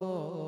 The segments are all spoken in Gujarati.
Oh.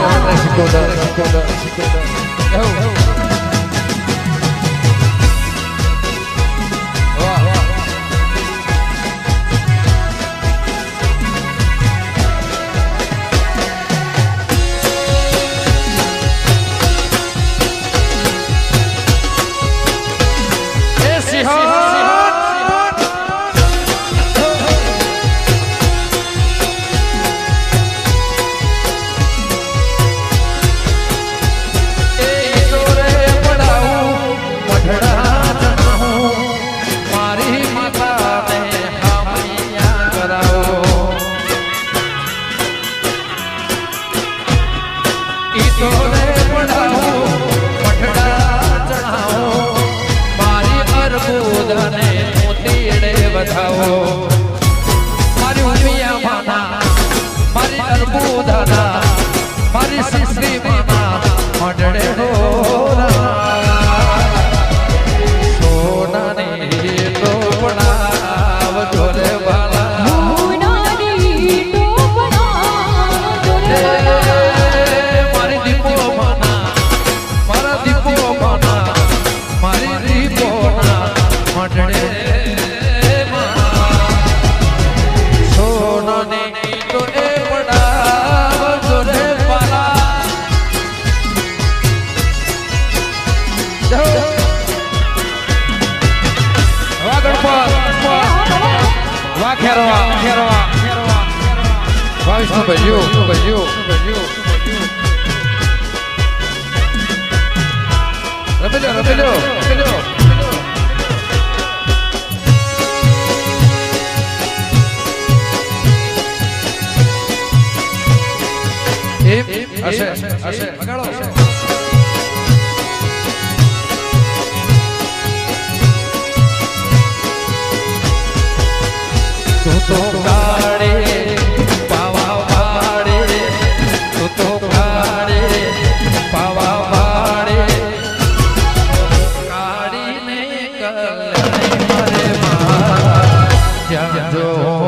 não mexicana, mexicana. રમેજો રમેજો રમેજો હશે હશે લગાડો tocar. જ્યાં જો